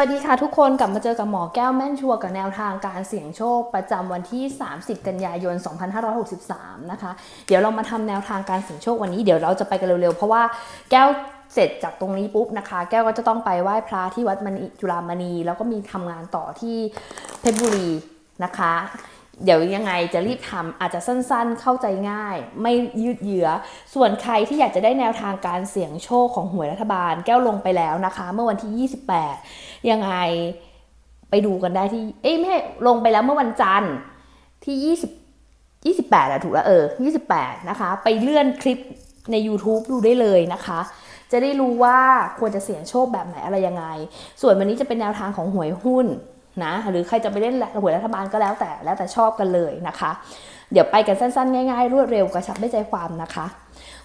สวัสดีค่ะทุกคนกลับมาเจอกับหมอแก้วแม่นชัวกับแนวทางการเสี่ยงโชคประจำวันที่ 30 กันยายน 2563 นะคะ เดี๋ยวเรามาทำแนวทางการเสี่ยงโชควันนี้เดี๋ยวเราจะไปกันเร็วๆ เพราะว่าแก้วเสร็จจากตรงนี้ปุ๊บนะคะ แก้วก็จะต้องไปไหว้พระที่วัดมณีจุฬามณี แล้วก็มีทำงานต่อที่เพชรบุรีนะคะ เดี๋ยวยังไงจะรีบทำอาจจะสั้นๆ เข้าใจง่าย ไม่ยืดเยื้อ ส่วนใครที่อยากจะได้แนวทางการเสี่ยงโชคของหวยรัฐบาลแก้วลงไปแล้วนะคะ เมื่อวันที่ 28 ยังไงไปดูกันได้ที่ เอ้ยไม่ใช่ลงไปแล้วเมื่อวันจันทร์ที่ 20 28อะถูกแล้วเออ 28 นะคะ ไปเลื่อนคลิปใน YouTube ดูได้เลยนะคะ จะได้รู้ว่าควรจะเสี่ยงโชคแบบไหนอะไรยังไง ส่วนวันนี้จะเป็นแนวทางของหวยหุ้น นะหรือใครจะไปเล่นหวยรัฐบาลก็แล้วแต่แล้วแต่ชอบกันเลยนะคะ เดี๋ยวไปกันสั้นๆ ง่ายๆ รวดเร็วกระชับได้ใจความนะคะ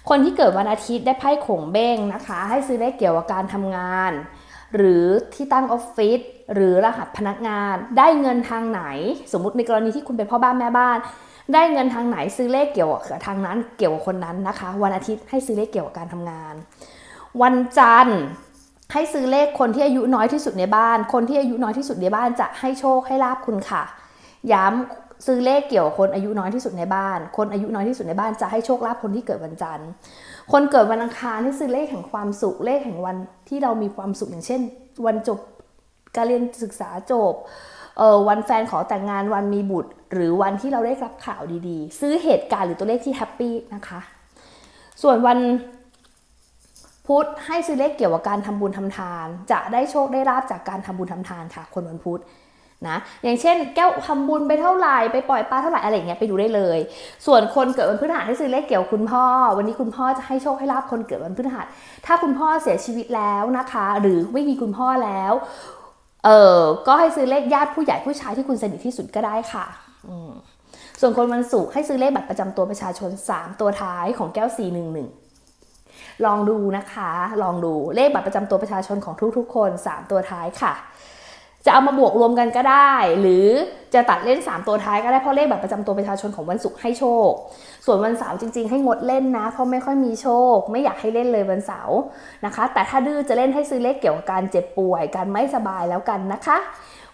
คนที่เกิดวันอาทิตย์ได้ไพ่ขงเบ้งนะคะ ให้ซื้อเลขเกี่ยวกับการทำงาน หรือที่ตั้งออฟฟิศหรือรหัสพนักงานได้เงินทางไหน สมมุติในกรณีที่คุณเป็นพ่อบ้านแม่บ้าน ได้เงินทางไหนซื้อเลขเกี่ยวกับทางนั้นเกี่ยวกับคนนั้นนะคะ วันอาทิตย์ให้ซื้อเลขเกี่ยวกับการทำงาน วันจันทร์ ให้ซื้อเลขคนที่อายุน้อยที่สุดในบ้าน คนที่อายุน้อยที่สุดในบ้านจะให้โชคให้ลาบคุณค่ะ ย้ำซื้อเลขเกี่ยวกับคนอายุน้อยที่สุดในบ้าน คนอายุน้อยที่สุดในบ้านจะให้โชคลาภคนที่เกิดวันจันทร์ คนเกิดวันอังคารที่ซื้อเลขแห่งความสุขเลขแห่งวันที่เรามีความสุขอย่างเช่น วันจบการเรียนศึกษาจบเอ่อวันแฟนขอแต่งงานวันมีบุตร หรือวันที่เราได้รับข่าวดีๆ ซื้อเหตุการณ์หรือตัวเลขที่แฮปปี้นะคะ ส่วนวัน พุธให้ซื้อเลขเกี่ยวกับการทำบุญทำทาน จะได้โชคได้ลาบจากการทำบุญทำทานค่ะ คนวันพุธนะอย่างเช่น แก้วทำบุญไปเท่าไหร่ไปปล่อยปลาเท่าไหร่อะไรเงี้ยไปดูได้เลย ส่วนคนเกิดวันพฤหัสให้ซื้อเลขเกี่ยวกับคุณพ่อ วันนี้คุณพ่อจะให้โชคให้ลาบคนเกิดวันพฤหัส ถ้าคุณพ่อเสียชีวิตแล้วนะคะ หรือไม่มีคุณพ่อแล้วเออก็ให้ซื้อเลขญาติผู้ใหญ่ผู้ชายที่คุณสนิทที่สุดก็ได้ค่ะอืมส่วนคนวันศุกร์ให้ซื้อเลขบัตรประจำตัวประชาชน 3 ตัวท้ายของแก้ว 411 ลองดูนะคะ ลองดูเลขบัตรประจำตัวประชาชนของทุกๆ คน 3 ตัวท้ายค่ะ จะเอามาบวกรวมกันก็ได้ หรือจะตัดเล่น 3 ตัวท้ายก็ได้เพราะเลขบัตรประจำตัวประชาชนของวันศุกร์ให้โชค ส่วนวันเสาร์จริง ๆ ให้งดเล่นนะ เพราะไม่ค่อยมีโชค ไม่อยากให้เล่นเลยวันเสาร์นะคะ แต่ถ้าดื้อจะเล่นให้ซื้อเลขเกี่ยวกับการเจ็บป่วยการไม่สบายแล้วกันนะคะ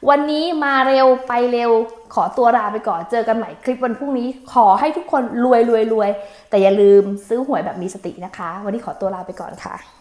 วันนี้มาเร็วไปเร็ว ขอตัวลาไปก่อนเจอกันใหม่คลิปวันพรุ่งนี้ ขอให้ทุกคนรวยรวยรวยแต่อย่าลืมซื้อหวยแบบมีสตินะคะ วันนี้ขอตัวลาไปก่อนค่ะ